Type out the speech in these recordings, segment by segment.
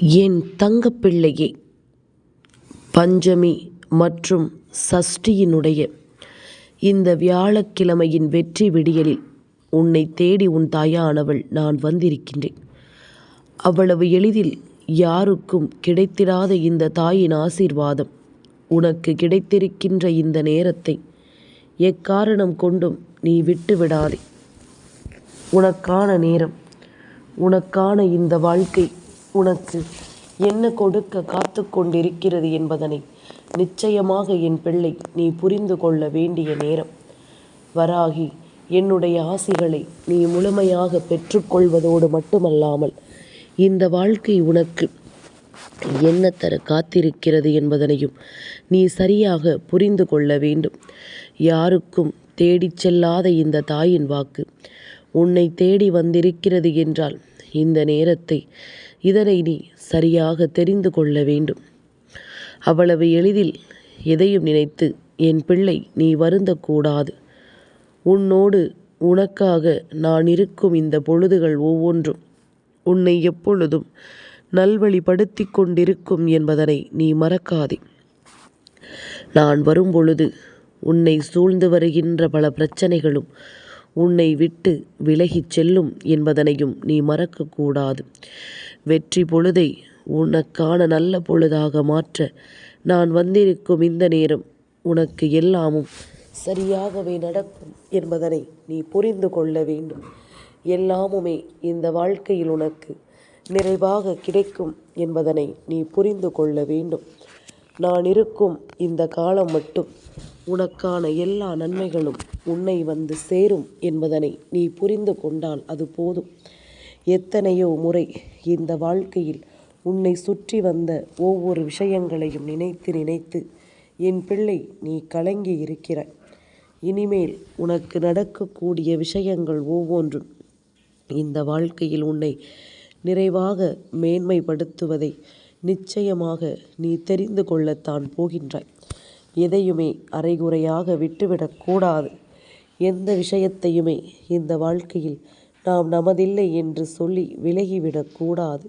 என் தங்கப்பிள்ளையே பஞ்சமி மற்றும் சஷ்டியினுடைய இந்த வியாழக்கிழமையின் வெற்றி விடியலில் உன்னை தேடி உன் தாயானவள் நான் வந்திருக்கின்றேன். அவ்வளவு எளிதில் யாருக்கும் கிடைத்திராத இந்த தாயின் ஆசீர்வாதம் உனக்கு கிடைத்திருக்கின்ற இந்த நேரத்தை எக்காரணம் கொண்டும் நீ விட்டு விடாதே உனக்கான நேரம் உனக்கான இந்த வாழ்க்கை உனக்கு என்ன கொடுக்க காத்து கொண்டிருக்கிறது என்பதனை நிச்சயமாக என் பிள்ளை நீ புரிந்து கொள்ள வேண்டிய நேரம். வராகி என்னுடைய ஆசிகளை நீ முழுமையாக பெற்றுக்கொள்வதோடு மட்டுமல்லாமல் இந்த வாழ்க்கை உனக்கு என்ன தர காத்திருக்கிறது என்பதனையும் நீ சரியாக புரிந்து கொள்ள வேண்டும். யாருக்கும் தேடிச் செல்லாத இந்த தாயின் வாக்கு உன்னை தேடி வந்திருக்கிறது என்றால் இந்த நேரத்தை இதனை நீ சரியாக தெரிந்து கொள்ள வேண்டும். அவ்வளவு எளிதில் எதையும் நினைத்து என் பிள்ளை நீ வருந்தக்கூடாது. உன்னோடு உனக்காக நான் இருக்கும் இந்த பொழுதுகள் ஒவ்வொன்றும் உன்னை எப்பொழுதும் நல்வழிப்படுத்தி கொண்டிருக்கும் என்பதனை நீ மறக்காதே. நான் வரும்பொழுது உன்னை சூழ்ந்து வருகின்ற பல பிரச்சனைகளும் உன்னை விட்டு விலகிச் செல்லும் என்பதனையும் நீ மறக்கக்கூடாது. வெற்றி பொழுதை உனக்கான நல்ல பொழுதாக மாற்ற நான் வந்திருக்கும் இந்த நேரம் உனக்கு எல்லாமும் சரியாகவே நடக்கும் என்பதனை நீ புரிந்து கொள்ள வேண்டும். எல்லாமுமே இந்த வாழ்க்கையில் உனக்கு நிறைவாக கிடைக்கும் என்பதனை நீ புரிந்து கொள்ள வேண்டும். நான் இருக்கும் இந்த காலம் மட்டும் உனக்கான எல்லா நன்மைகளும் உன்னை வந்து சேரும் என்பதனை நீ புரிந்து கொண்டால் அது போதும். எத்தனையோ முறை இந்த வாழ்க்கையில் உன்னை சுற்றி வந்த ஒவ்வொரு விஷயங்களையும் நினைத்து நினைத்து என் பிள்ளை நீ கலங்கி இருக்கிறாய். இனிமேல் உனக்கு நடக்கக்கூடிய விஷயங்கள் ஒவ்வொன்றும் இந்த வாழ்க்கையில் உன்னை நிறைவாக மேன்மைப்படுத்துவதை நிச்சயமாக நீ தெரிந்து கொள்ளத்தான் போகின்றாய். எதையுமே அரைகுறையாக விட்டுவிடக்கூடாது. எந்த விஷயத்தையுமே இந்த வாழ்க்கையில் நாம் நமதில்லை என்று சொல்லி விலகிவிடக்கூடாது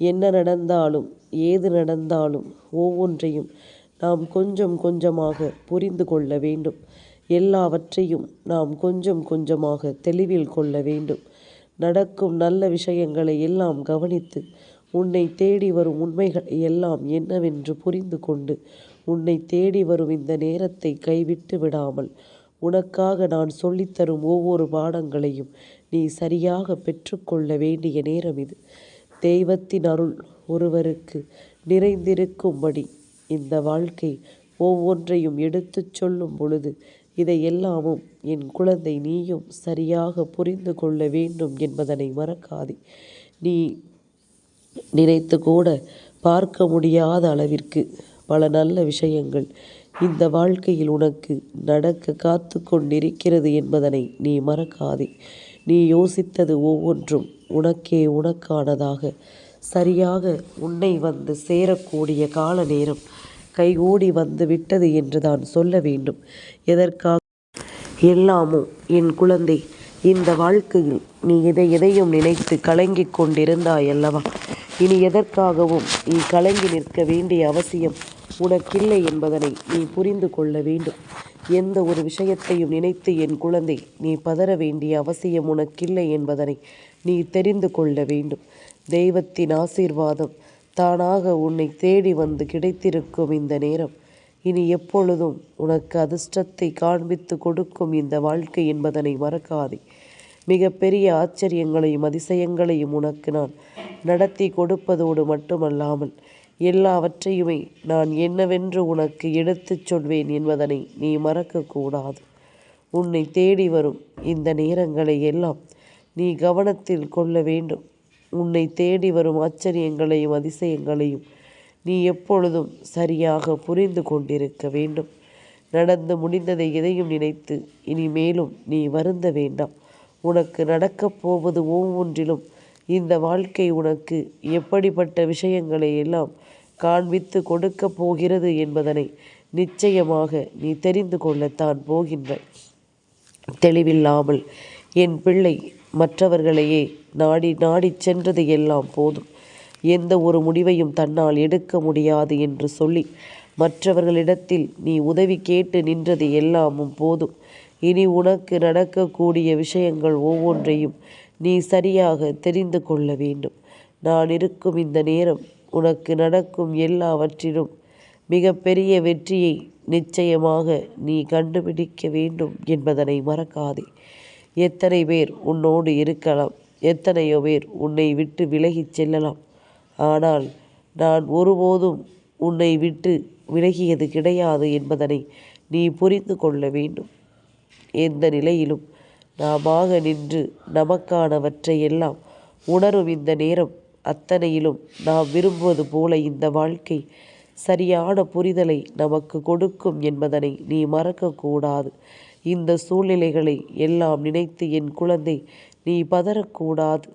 என்ன நடந்தாலும் ஏது நடந்தாலும் ஒவ்வொன்றையும் நாம் கொஞ்சம் கொஞ்சமாக புரிந்து கொள்ள வேண்டும். எல்லாவற்றையும் நாம் கொஞ்சம் கொஞ்சமாக தெளிவில் கொள்ள வேண்டும். நடக்கும் நல்ல விஷயங்களை எல்லாம் கவனித்து உன்னை தேடி வரும் உண்மைகளை எல்லாம் என்னவென்று புரிந்து கொண்டு உன்னை தேடி வரும் இந்த நேரத்தை கைவிட்டு விடாமல் உனக்காக நான் சொல்லித்தரும் ஒவ்வொரு பாடங்களையும் நீ சரியாக பெற்றுக்கொள்ள வேண்டிய நேரம் இது. தெய்வத்தின் அருள் ஒருவருக்கு நிறைந்திருக்கும்படி இந்த வாழ்க்கை ஒவ்வொன்றையும் எடுத்துச் சொல்லும் பொழுது இதை எல்லாமும் என் குழந்தை நீயும் சரியாக புரிந்து கொள்ள வேண்டும் என்பதனை மறக்காதே. நீ நினைத்து கூட பார்க்க முடியாத அளவிற்கு பல நல்ல விஷயங்கள் இந்த வாழ்க்கையில் உனக்கு நடக்க காத்து கொண்டிருக்கிறது என்பதனை நீ மறக்காதே. நீ யோசித்தது ஒவ்வொன்றும் உனக்கே உனக்கானதாக. சரியாக உன்னை வந்து சேரக்கூடிய கால நேரம் கைகூடி வந்து விட்டது என்று தான் சொல்ல வேண்டும். எதற்காக? எல்லாமும் என் குழந்தை இந்த வாழ்க்கையில் நீ எதை எதையும் நினைத்து கலங்கிக் கொண்டிருந்தாய் அல்லவா இனி எதற்காகவும் நீ கலங்கி நிற்க வேண்டிய அவசியம் உனக்கில்லை என்பதனை நீ புரிந்து கொள்ள வேண்டும். எந்த ஒரு விஷயத்தையும் நினைத்து என் குழந்தை நீ பதற வேண்டிய அவசியம் உனக்கில்லை என்பதனை நீ தெரிந்து கொள்ள வேண்டும். தெய்வத்தின் ஆசீர்வாதம் தானாக உன்னை தேடி வந்து கிடைத்திருக்கும் இந்த நேரம். இனி எப்பொழுதும் உனக்கு அதிர்ஷ்டத்தை காண்பித்து கொடுக்கும் இந்த வாழ்க்கை என்பதனை மறக்காதே. மிகப்பெரிய ஆச்சரியங்களையும் அதிசயங்களையும் உனக்கு நான் நடத்தி கொடுப்பதோடு மட்டுமல்லாமல் எல்லாவற்றையுமே நான் என்னவென்று உனக்கு எடுத்துச் சொல்வேன் என்பதனை நீ மறக்கக்கூடாது. உன்னை தேடி வரும் இந்த நேரங்களை எல்லாம் நீ கவனத்தில் கொள்ள வேண்டும். உன்னை தேடி வரும் ஆச்சரியங்களையும் அதிசயங்களையும் நீ எப்பொழுதும் சரியாக புரிந்து கொண்டிருக்க வேண்டும். நடந்து முடிந்ததை எதையும் நினைத்து இனிமேலும் நீ வருந்த வேண்டாம். உனக்கு நடக்கப் போவது ஒவ்வொன்றிலும் இந்த வாழ்க்கை உனக்கு எப்படிப்பட்ட விஷயங்களை எல்லாம் காண்பித்து கொடுக்கப் போகிறது என்பதனை நிச்சயமாக நீ தெரிந்து கொள்ளத்தான் போகின்ற. தெளிவில்லாமல் என் பிள்ளை மற்றவர்களையே நாடி நாடிச் சென்றது எல்லாம் போதும். எந்த ஒரு முடிவையும் தன்னால் எடுக்க முடியாது என்று சொல்லி மற்றவர்களிடத்தில் நீ உதவி கேட்டு நின்றது எல்லாமும் போதும். இனி உனக்கு நடக்கக்கூடிய விஷயங்கள் ஒவ்வொன்றையும் நீ சரியாக தெரிந்து கொள்ள வேண்டும். நான் இருக்கும் இந்த நேரம் உனக்கு நடக்கும் எல்லாவற்றிலும் மிகப்பெரிய வெற்றியை நிச்சயமாக நீ கண்டுபிடிக்க வேண்டும் என்பதனை மறக்காதே. எத்தனை பேர் உன்னோடு இருக்கலாம் எத்தனையோ பேர் உன்னை விட்டு விலகிச் செல்லலாம். ஆனால் நான் ஒருபோதும் உன்னை விட்டு விலகியது கிடையாது என்பதனை நீ புரிந்து கொள்ள வேண்டும். எந்த நிலையிலும் நாமாக நின்று நமக்கானவற்றை எல்லாம் உணரும் இந்த நேரம் அத்தனையிலும் நாம் விரும்புவது போல இந்த வாழ்க்கை சரியான புரிதலை நமக்கு கொடுக்கும் என்பதனை நீ மறக்கக்கூடாது. இந்த சூழ்நிலைகளை எல்லாம் நினைத்து என் குழந்தை நீ பதறக்கூடாது.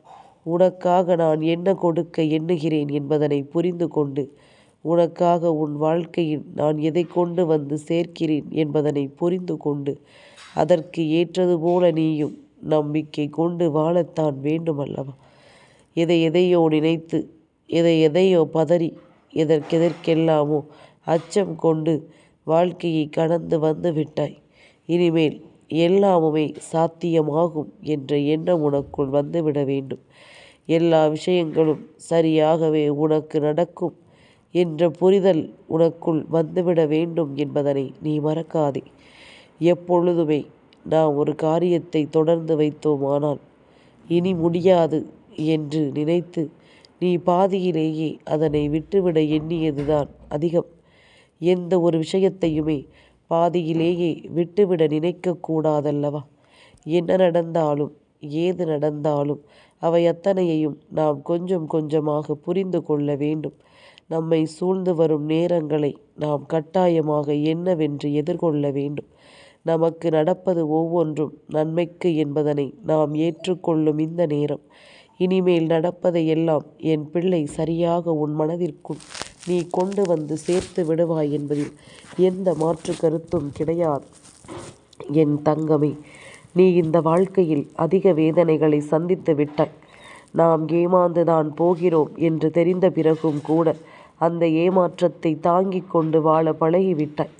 உனக்காக நான் என்ன கொடுக்க எண்ணுகிறேன் என்பதனை புரிந்து கொண்டு உனக்காக உன் வாழ்க்கையில் நான் எதை கொண்டு வந்து சேர்க்கிறேன் என்பதனை புரிந்து கொண்டு அதற்கு ஏற்றது போல நீயும் நம்பிக்கை கொண்டு வாழத்தான் வேண்டுமல்லவா? எதை எதையோ நினைத்து எதை எதையோ பதறி எதற்கெதற்கெல்லாமோ அச்சம் கொண்டு வாழ்க்கையை கடந்து வந்து விட்டாய். இனிமேல் எல்லாமுமே சாத்தியமாகும் என்ற எண்ணம் உனக்குள் வந்துவிட வேண்டும். எல்லா விஷயங்களும் சரியாகவே உனக்கு நடக்கும் என்ற புரிதல் உனக்குள் வந்துவிட வேண்டும் என்பதனை நீ மறக்காதே. எப்பொழுதுமே நாம் ஒரு காரியத்தை தொடர்ந்து வைத்தோமானால் இனி முடியாது என்று நினைத்து நீ பாதியிலேயே அதனை விட்டுவிட எண்ணியதுதான் அதிகம். எந்த ஒரு விஷயத்தையுமே பாதியிலேயே விட்டுவிட நினைக்கக்கூடாதல்லவா? என்ன நடந்தாலும் ஏது நடந்தாலும் அவை அத்தனையையும் நாம் கொஞ்சம் கொஞ்சமாக புரிந்து கொள்ள வேண்டும். நம்மை சூழ்ந்து வரும் நேரங்களை நாம் கட்டாயமாக என்னவென்று எதிர்கொள்ள வேண்டும். நமக்கு நடப்பது ஒவ்வொன்றும் நன்மைக்கு என்பதனை நாம் ஏற்றுக்கொள்ளும் இந்த நேரம். இனிமேல் நடப்பதை எல்லாம் என் பிள்ளை சரியாக உன் மனதிற்குள் நீ கொண்டு வந்து சேர்த்து விடுவாய் என்பதில் எந்த மாற்று கருத்தும் கிடையாது. என் தங்கமே நீ இந்த வாழ்க்கையில் அதிக வேதனைகளை சந்தித்து விட்டாய். நாம் ஏமாந்துதான் போகிறோம் என்று தெரிந்த பிறகும் கூட அந்த ஏமாற்றத்தை தாங்கிக் கொண்டு வாழ பழகிவிட்டாய்.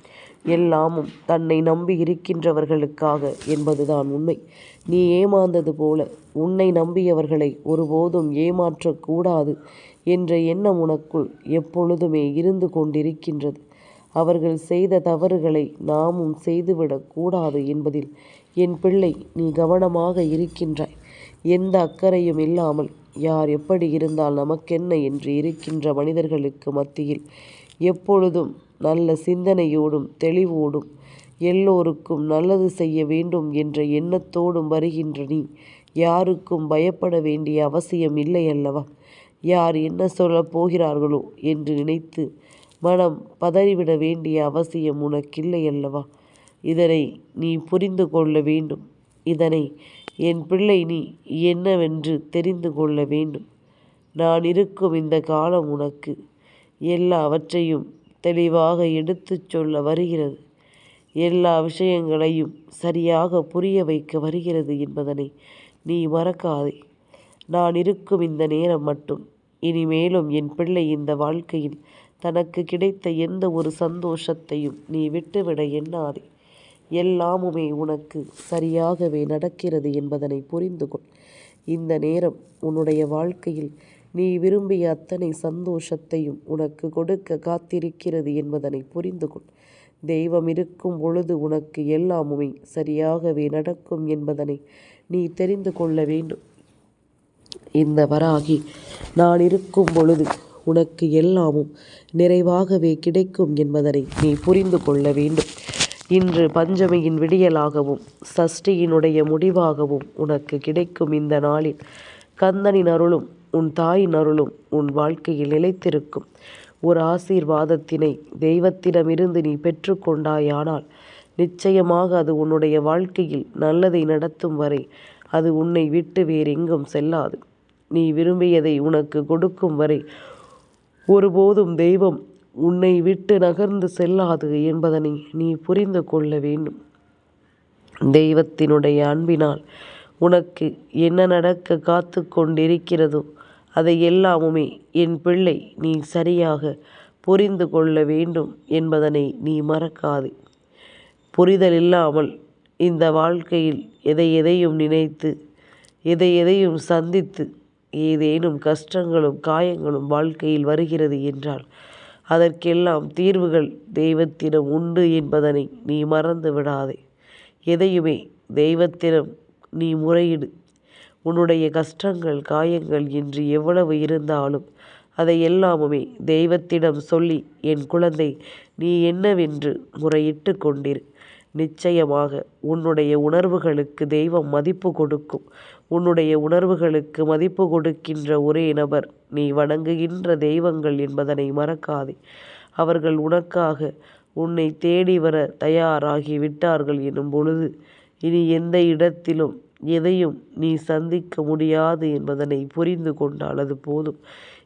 எல்லாமும் தன்னை நம்பி இருக்கின்றவர்களுக்காக என்பதுதான் உண்மை. நீ ஏமாந்தது போல உன்னை நம்பியவர்களை ஒருபோதும் ஏமாற்றக்கூடாது என்ற எண்ணம் உனக்குள் எப்பொழுதுமே இருந்து கொண்டிருக்கின்றது. அவர்கள் செய்த தவறுகளை நாமும் செய்துவிடக்கூடாது என்பதில் என் பிள்ளை நீ கவனமாக இருக்கின்றாய். எந்த அக்கறையும் இல்லாமல் யார் எப்படி இருந்தால் நமக்கென்ன என்று இருக்கின்ற மனிதர்களுக்கு மத்தியில் எப்பொழுதும் நல்ல சிந்தனையோடும் தெளிவோடும் எல்லோருக்கும் நல்லது செய்ய வேண்டும் என்ற எண்ணத்தோடும் வருகின்ற நீ யாருக்கும் பயப்பட வேண்டிய அவசியம் இல்லை அல்லவா? யார் என்ன சொல்லப் போகிறார்களோ என்று நினைத்து மனம் பதறிவிட வேண்டிய அவசியம் உனக்கில்லை அல்லவா? இதனை நீ புரிந்து கொள்ள வேண்டும். இதனை என் பிள்ளை நீ என்னவென்று தெரிந்து கொள்ள வேண்டும். நான் இருக்கும் இந்த காலம் உனக்கு எல்லாவற்றையும் தெளிவாக எடுத்துச் சொல்ல வருகிறது. எல்லா விஷயங்களையும் சரியாக புரிய வைக்க வருகிறது என்பதனை நீ மறக்காதே. நான் இருக்கும் இந்த நேரம் மட்டும். இனிமேலும் என் பிள்ளை இந்த வாழ்க்கையில் தனக்கு கிடைத்த எந்த ஒரு சந்தோஷத்தையும் நீ விட்டுவிட எண்ணாதே. எல்லாமுமே உனக்கு சரியாகவே நடக்கிறது என்பதனை புரிந்து கொள் இந்த நேரம் உன்னுடைய வாழ்க்கையில் நீ விரும்பிய அத்தனை சந்தோஷத்தையும் உனக்கு கொடுக்க காத்திருக்கிறது என்பதனை புரிந்து கொள் தெய்வம் இருக்கும் பொழுது உனக்கு எல்லாமுமே சரியாகவே நடக்கும் என்பதனை நீ தெரிந்து கொள்ள வேண்டும். இந்த வராகி நான் இருக்கும் பொழுது உனக்கு எல்லாமும் நிறைவாகவே கிடைக்கும் என்பதனை நீ புரிந்து கொள்ள வேண்டும். இன்று பஞ்சமியின் விடியலாகவும் சஷ்டியினுடைய முடிவாகவும் உனக்கு கிடைக்கும் இந்த நாளில் கந்தனின் அருளும் உன் தாயின் அருளும் உன் வாழ்க்கையில் நிலைத்திருக்கும். ஒரு ஆசீர்வாதத்தினை தெய்வத்திடமிருந்து நீ பெற்றுக்கொண்டாயானால் நிச்சயமாக அது உன்னுடைய வாழ்க்கையில் நல்லதை நடத்தும் வரை அது உன்னை விட்டு வேறெங்கும் செல்லாது. நீ விரும்பியதை உனக்கு கொடுக்கும் வரை ஒருபோதும் தெய்வம் உன்னை விட்டு நகர்ந்து செல்லாது என்பதனை நீ புரிந்து கொள்ள வேண்டும். தெய்வத்தினுடைய அன்பினால் உனக்கு என்ன நடக்க காத்து கொண்டிருக்கிறதோ அதை எல்லாமுமே என் பிள்ளை நீ சரியாக புரிந்து கொள்ள வேண்டும் என்பதனை நீ மறக்காதே. புரிதல் இல்லாமல் இந்த வாழ்க்கையில் எதை எதையும் நினைத்து எதை எதையும் சந்தித்து ஏதேனும் கஷ்டங்களும் காயங்களும் வாழ்க்கையில் வருகிறது என்றால் அதற்கெல்லாம் தீர்வுகள் தெய்வத்திடம் உண்டு என்பதனை நீ மறந்து விடாதே எதையுமே தெய்வத்திடம் நீ முறையிடு. உன்னுடைய கஷ்டங்கள் காயங்கள் இன்று எவ்வளவு இருந்தாலும் அதை எல்லாமுமே தெய்வத்திடம் சொல்லி என் குழந்தை நீ என்னவென்று முறையிட்டு கொண்டிரு. நிச்சயமாக உன்னுடைய உணர்வுகளுக்கு தெய்வம் மதிப்பு கொடுக்கும். உன்னுடைய உணர்வுகளுக்கு மதிப்பு கொடுக்கின்ற ஒரே நபர் நீ வணங்குகின்ற தெய்வங்கள் என்பதனை மறக்காதே. அவர்கள் உனக்காக உன்னை தேடி வர தயாராகி விட்டார்கள் எனும் பொழுது இனி எந்த இடத்திலும் எதையும் நீ சந்திக்க முடியாது என்பதனை புரிந்து கொண்டால் அது போதும்.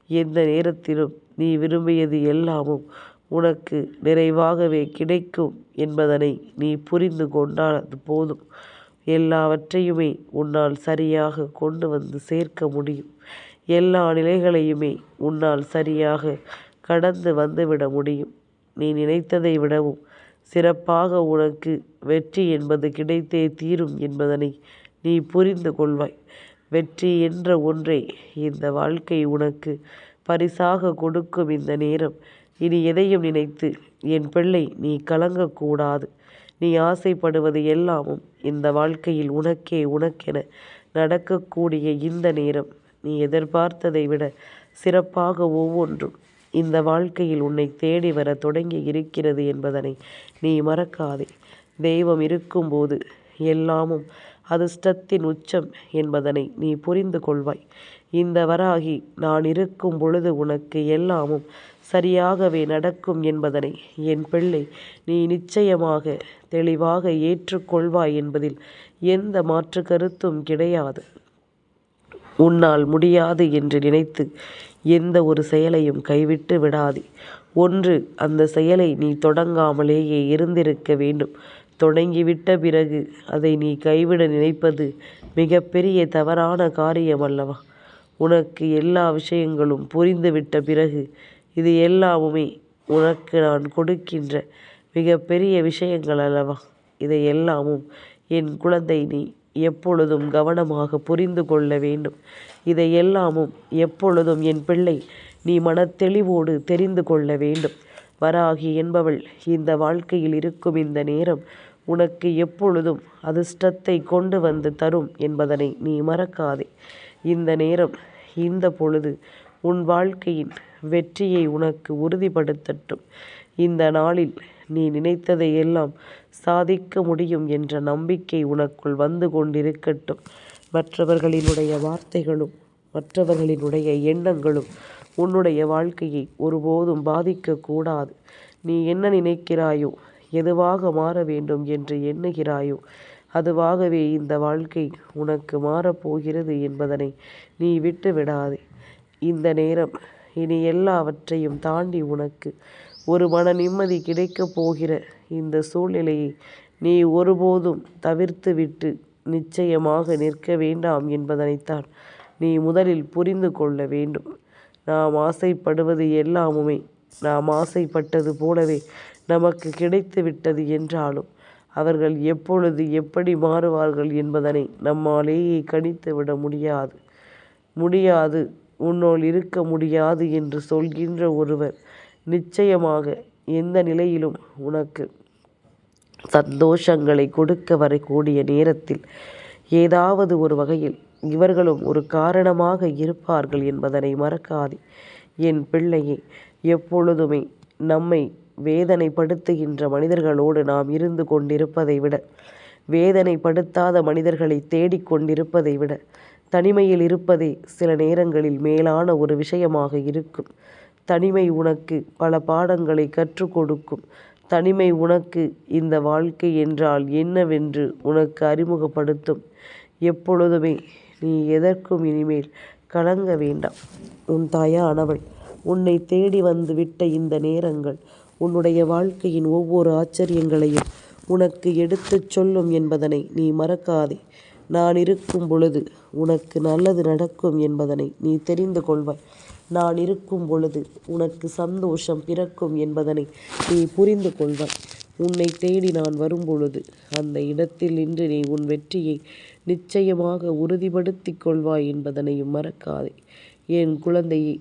எந்த நேரத்திலும் நீ விரும்பியது எல்லாமும் உனக்கு நிறைவாகவே கிடைக்கும் என்பதனை நீ புரிந்து கொண்டால் அது போதும். எல்லாவற்றையுமே உன்னால் சரியாக கொண்டு வந்து சேர்க்க முடியும். எல்லா நிலைகளையுமே உன்னால் சரியாக கடந்து வந்துவிட முடியும். நீ நினைத்ததை விடவும் சிறப்பாக உனக்கு வெற்றி என்பது கிடைத்தே தீரும் என்பதனை நீ புரிந்து கொள்வாய். வெற்றி என்ற ஒன்றை இந்த வாழ்க்கை உனக்கு பரிசாக கொடுக்கும் இந்த நேரம். இனி எதையும் நினைத்து என் பிள்ளை நீ கலங்கக்கூடாது. நீ ஆசைப்படுவது எல்லாமும் இந்த வாழ்க்கையில் உனக்கே உனக்கென நடக்கக்கூடிய இந்த நேரம். நீ எதிர்பார்த்ததை விட சிறப்பாக ஒவ்வொன்றும் இந்த வாழ்க்கையில் உன்னை தேடி வர தொடங்கி இருக்கிறது என்பதனை நீ மறக்காதே. தெய்வம் இருக்கும்போது எல்லாமும் அதிர்ஷ்டத்தின் உச்சம் என்பதனை நீ புரிந்து கொள்வாய். இந்த வராகி நான் இருக்கும் பொழுது உனக்கு எல்லாமும் சரியாகவே நடக்கும் என்பதனை என் பிள்ளை நீ நிச்சயமாக தெளிவாக ஏற்றுக்கொள்வாய் என்பதில் எந்த மாற்று கருத்தும் கிடையாது. உன்னால் முடியாது என்று நினைத்து எந்த ஒரு செயலையும் கைவிட்டு விடாதே. ஒன்று அந்த செயலை நீ தொடங்காமலேயே இருந்திருக்க வேண்டும். தொடங்கிவிட்ட பிறகு அதை நீ கைவிட நினைப்பது மிகப்பெரிய தவறான காரியம் அல்லவா உனக்கு எல்லா விஷயங்களும் புரிந்துவிட்ட பிறகு இது எல்லாமுமே உனக்கு நான் கொடுக்கின்ற மிகப்பெரிய விஷயங்கள் அல்லவா இதை எல்லாமும் என் குழந்தை நீ எப்பொழுதும் கவனமாக புரிந்து கொள்ள வேண்டும். இதை எல்லாமும் எப்பொழுதும் என் பிள்ளை நீ மனத்தெளிவோடு தெரிந்து கொள்ள வேண்டும். வராகி என்பவள் இந்த வாழ்க்கையில் இருக்கும் இந்த நேரம் உனக்கு எப்பொழுதும் அதிர்ஷ்டத்தை கொண்டு வந்து தரும் என்பதனை நீ மறக்காதே. இந்த நேரம் இந்த பொழுது உன் வாழ்க்கையின் வெற்றியை உனக்கு உறுதிப்படுத்தட்டும். இந்த நாளில் நீ நினைத்ததை எல்லாம் சாதிக்க முடியும் என்ற நம்பிக்கை உனக்குள் வந்து கொண்டிருக்கட்டும். மற்றவர்களினுடைய வார்த்தைகளும் மற்றவர்களினுடைய எண்ணங்களும் உன்னுடைய வாழ்க்கையை ஒருபோதும் பாதிக்கக்கூடாது. நீ என்ன நினைக்கிறாயோ எதுவாக மாற வேண்டும் என்று எண்ணுகிறாயோ அதுவாகவே இந்த வாழ்க்கை உனக்கு மாறப்போகிறது என்பதனை நீ விட்டு விடாதே இந்த நேரம் இனி எல்லாவற்றையும் தாண்டி உனக்கு ஒரு மன நிம்மதி கிடைக்கப் போகிற இந்த சூழ்நிலையை நீ ஒருபோதும் தவிர்த்து விட்டு நிச்சயமாக நிற்க வேண்டாம் என்பதனைத்தான் நீ முதலில் புரிந்து கொள்ள வேண்டும். நாம் ஆசைப்படுவது எல்லாமுமே. நாம் ஆசைப்பட்டது போலவே நமக்கு கிடைத்து விட்டது என்றாலும் அவர்கள் எப்பொழுது எப்படி மாறுவார்கள் என்பதனை நம்மாலேயே கணித்து விட முடியாது. முடியாது உன்னோல் இருக்க முடியாது என்று சொல்கின்ற ஒருவர் நிச்சயமாக எந்த நிலையிலும் உனக்கு சந்தோஷங்களை கொடுக்க வரக்கூடிய நேரத்தில் ஏதாவது ஒரு வகையில் இவர்களும் ஒரு காரணமாக இருப்பார்கள் என்பதனை மறக்காதே. என் பிள்ளையே எப்பொழுதுமே நம்மை வேதனைப்படுத்துகின்ற மனிதர்களோடு நாம் இருந்து கொண்டிருப்பதை விட வேதனைப்படுத்தாத மனிதர்களை தேடிக்கொண்டிருப்பதை விட தனிமையில் இருப்பதே சில நேரங்களில் மேலான ஒரு விஷயமாக இருக்கும். தனிமை உனக்கு பல பாடங்களை கற்றுக் கொடுக்கும். தனிமை உனக்கு இந்த வாழ்க்கை என்றால் என்னவென்று உனக்கு அறிமுகப்படுத்தும். எப்பொழுதுமே நீ எதற்கும் இனிமேல் கலங்க வேண்டாம். உன் தாயானவள் உன்னை தேடி வந்து விட்ட இந்த நேரங்கள் உன்னுடைய வாழ்க்கையின் ஒவ்வொரு ஆச்சரியங்களையும் உனக்கு எடுத்துச் சொல்லும் என்பதனை நீ மறக்காதே. நான் இருக்கும் பொழுது உனக்கு நல்லது நடக்கும் என்பதனை நீ தெரிந்து கொள்வாய். நான் இருக்கும் பொழுது உனக்கு சந்தோஷம் பிறக்கும் என்பதனை நீ புரிந்து கொள்வாய். உன்னை தேடி நான் வரும்பொழுது அந்த இடத்தில் நின்று நீ உன் வெற்றியை நிச்சயமாக உறுதிப்படுத்திக் கொள்வாய் என்பதனையும் மறக்காதே. என் குழந்தையை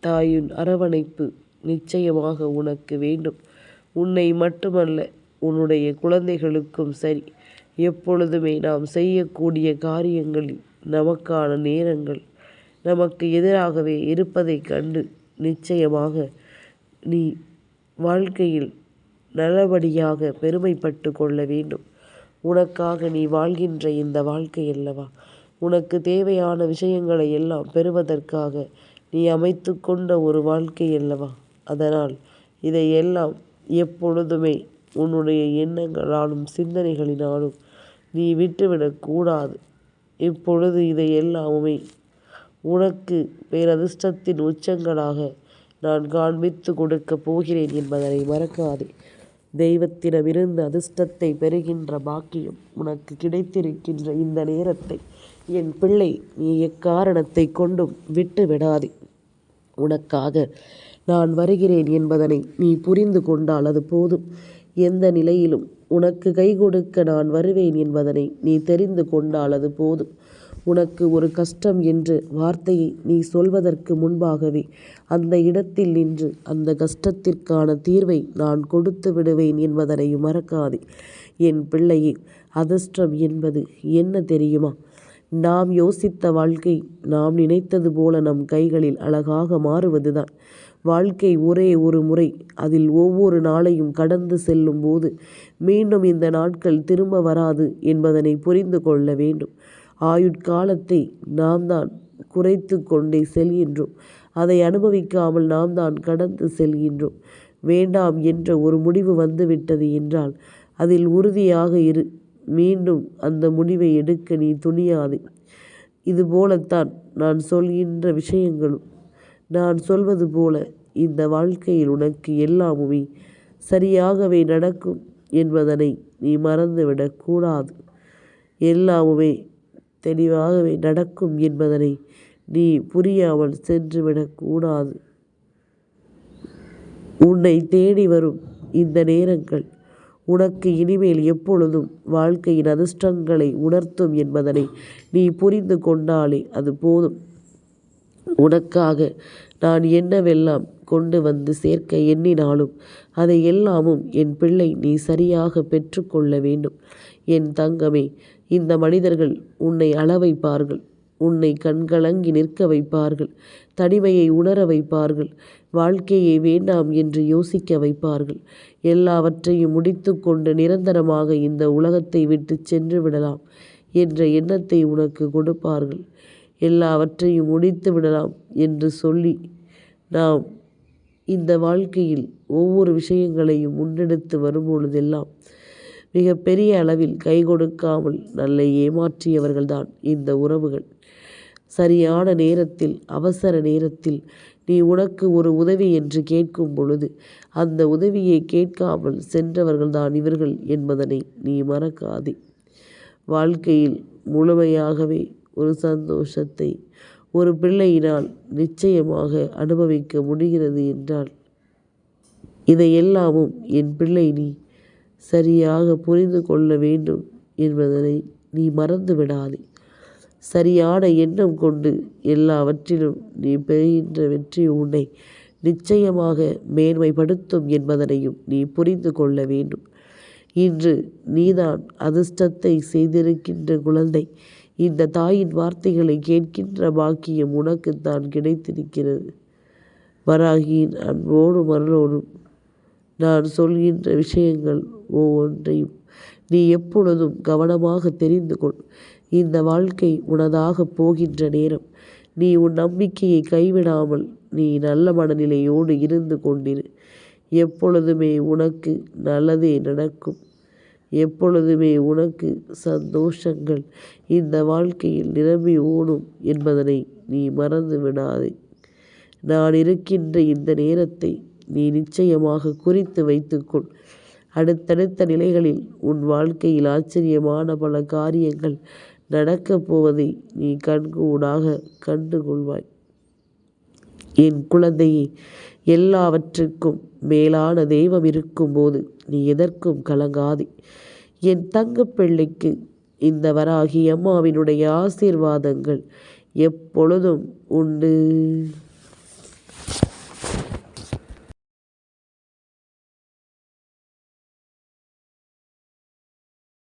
தாயின் அரவணைப்பு நிச்சயமாக உனக்கு வேண்டும். உன்னை மட்டுமல்ல உன்னுடைய குழந்தைகளுக்கும் சரி. எப்பொழுதுமே நாம் செய்யக்கூடிய காரியங்களில் நமக்கான நேரங்கள் நமக்கு எதிராகவே இருப்பதைக் கண்டு நிச்சயமாக நீ வாழ்க்கையில் நல்லபடியாக பெருமைப்பட்டு கொள்ள வேண்டும். உனக்காக நீ வாழ்கின்ற இந்த வாழ்க்கை அல்லவா? உனக்கு தேவையான விஷயங்களை எல்லாம் பெறுவதற்காக நீ அமைத்து கொண்ட ஒரு வாழ்க்கை அல்லவா? அதனால் இதையெல்லாம் எப்பொழுதுமே உன்னுடைய எண்ணங்களாலும் சிந்தனைகளினாலும் நீ விட்டுவிடக்கூடாது இப்பொழுது இதை எல்லாமே உனக்கு பேரதிர்ஷ்டத்தின் உச்சங்களாக நான் காண்பித்து கொடுக்கப் போகிறேன் என்பதனை மறக்காதே. தெய்வத்திடமிருந்து அதிர்ஷ்டத்தை பெறுகின்ற பாக்கியம் உனக்கு கிடைத்திருக்கின்ற இந்த நேரத்தை என் பிள்ளை நீ எக்காரணத்தை கொண்டும் விட்டு விடாதே உனக்காக நான் வருகிறேன் என்பதனை நீ புரிந்து கொண்டால் அது போதும். எந்த நிலையிலும் உனக்கு கை கொடுக்க நான் வருவேன் என்பதனை நீ தெரிந்து கொண்டால் அது போதும். உனக்கு ஒரு கஷ்டம் என்று வார்த்தையை நீ சொல்வதற்கு முன்பாகவே அந்த இடத்தில் நின்று அந்த கஷ்டத்திற்கான தீர்வை நான் கொடுத்து விடுவேன் என்பதனையும் மறக்காதே. என் பிள்ளையே அதிர்ஷ்டம் என்பது என்ன தெரியுமா? நாம் யோசித்த வாழ்க்கை நாம் நினைத்தது போல நம் கைகளில் அழகாக மாறுவதுதான். வாழ்க்கை ஒரே ஒரு முறை அதில் ஒவ்வொரு நாளையும் கடந்து செல்லும் போது மீண்டும் இந்த நாட்கள் திரும்ப வராது என்பதனை புரிந்து கொள்ள வேண்டும். ஆயுட்காலத்தை நாம் தான் குறைத்து கொண்டே செல்கின்றோம். அதை அனுபவிக்காமல் நாம் தான் கடந்து செல்கின்றோம். வேண்டாம் என்ற ஒரு முடிவு வந்துவிட்டது என்றால் அதில் உறுதியாக இரு. மீண்டும் அந்த முடிவை எடுக்க நீ துணியாது. இது போலத்தான் நான் சொல்கின்ற விஷயங்களும். நான் சொல்வது போல இந்த வாழ்க்கையில் உனக்கு எல்லாமுமே சரியாகவே நடக்கும் என்பதனை நீ மறந்துவிடக்கூடாது எல்லாமுமே தெளிவாகவே நடக்கும் என்பதனை நீ புரியாமல் சென்றுவிடக்கூடாது உன்னை தேடி வரும் இந்த நேரங்கள் உனக்கு இனிமேல் எப்பொழுதும் வாழ்க்கையின் அதிர்ஷ்டங்களை உணர்த்தும் என்பதனை நீ புரிந்து கொண்டாலே அது போதும். உனக்காக நான் என்னவெல்லாம் கொண்டு வந்து சேர்க்க எண்ணினாலும் அதை எல்லாமும் என் பிள்ளை நீ சரியாக பெற்றுக்கொள்ள வேண்டும். என் தங்கமே இந்த மனிதர்கள் உன்னை அள வைப்பார்கள் உன்னை கண்கலங்கி நிற்க வைப்பார்கள் தனிமையை உணர வைப்பார்கள் வாழ்க்கையை வேண்டாம் என்று யோசிக்க வைப்பார்கள். எல்லாவற்றையும் முடித்து கொண்டு நிரந்தரமாக இந்த உலகத்தை விட்டு சென்று விடலாம் என்ற எண்ணத்தை உனக்கு கொடுப்பார்கள். எல்லாவற்றையும் முடித்து விடலாம் என்று சொல்லி நாம் இந்த வாழ்க்கையில் ஒவ்வொரு விஷயங்களையும் முன்னெடுத்து வரும்பொழுதெல்லாம் மிகப்பெரிய அளவில் கை கொடுக்காமல் நல்ல ஏமாற்றியவர்கள்தான் இந்த உறவுகள். சரியான நேரத்தில் அவசர நேரத்தில் நீ உனக்கு ஒரு உதவி என்று கேட்கும் பொழுது அந்த உதவியை கேட்காமல் சென்றவர்கள்தான் இவர்கள் என்பதனை நீ மறக்காதே. வாழ்க்கையில் முழுமையாகவே ஒரு சந்தோஷத்தை ஒரு பிள்ளையினால் நிச்சயமாக அனுபவிக்க முடிகிறது என்றால் இதையெல்லாமும் என் பிள்ளை நீ சரியாக புரிந்து கொள்ள வேண்டும் என்பதனை நீ மறந்து விடாதே. சரியான எண்ணம் கொண்டு எல்லாவற்றிலும் நீ பெறுகின்ற வெற்றி உன்னை நிச்சயமாக மேன்மைப்படுத்தும் என்பதனையும் நீ புரிந்து கொள்ள வேண்டும். இன்று நீதான் அதிர்ஷ்டத்தை செய்திருக்கின்ற குழந்தை. இந்த தாயின் வார்த்தைகளை கேட்கின்ற பாக்கியம் உனக்குத்தான் கிடைத்திருக்கிறது. வராகியின் அன்போடும் அருளோடும் நான் சொல்கின்ற விஷயங்கள் ஒவ்வொன்றையும் நீ எப்பொழுதும் கவனமாக தெரிந்து கொள். இந்த வாழ்க்கை உனதாக போகின்ற நேரம். நீ உன் நம்பிக்கையை கைவிடாமல் நீ நல்ல மனநிலையோடு இருந்து கொண்டிரு. எப்பொழுதுமே உனக்கு நல்லதே நடக்கும். எப்பொழுதுமே உனக்கு சந்தோஷங்கள் இந்த வாழ்க்கையில் நிரம்பி ஓடும் என்பதனை நீ மறந்து விடாதே நான் இருக்கின்ற இந்த நேரத்தை நீ நிச்சயமாக குறித்து வைத்துக்கொள். அடுத்தடுத்த நிலைகளில் உன் வாழ்க்கையில் ஆச்சரியமான பல காரியங்கள் நடக்கப் போவதை நீ கண்கூடாக கண்டு கொள்வாய். என் குழந்தையே எல்லாவற்றுக்கும் மேலான தெய்வம் இருக்கும்போது நீ எதற்கும் கலங்காதே. என் தங்கப்பிள்ளைக்கு இந்த வராகி அம்மாவினுடைய ஆசீர்வாதங்கள் எப்பொழுதும் உண்டு.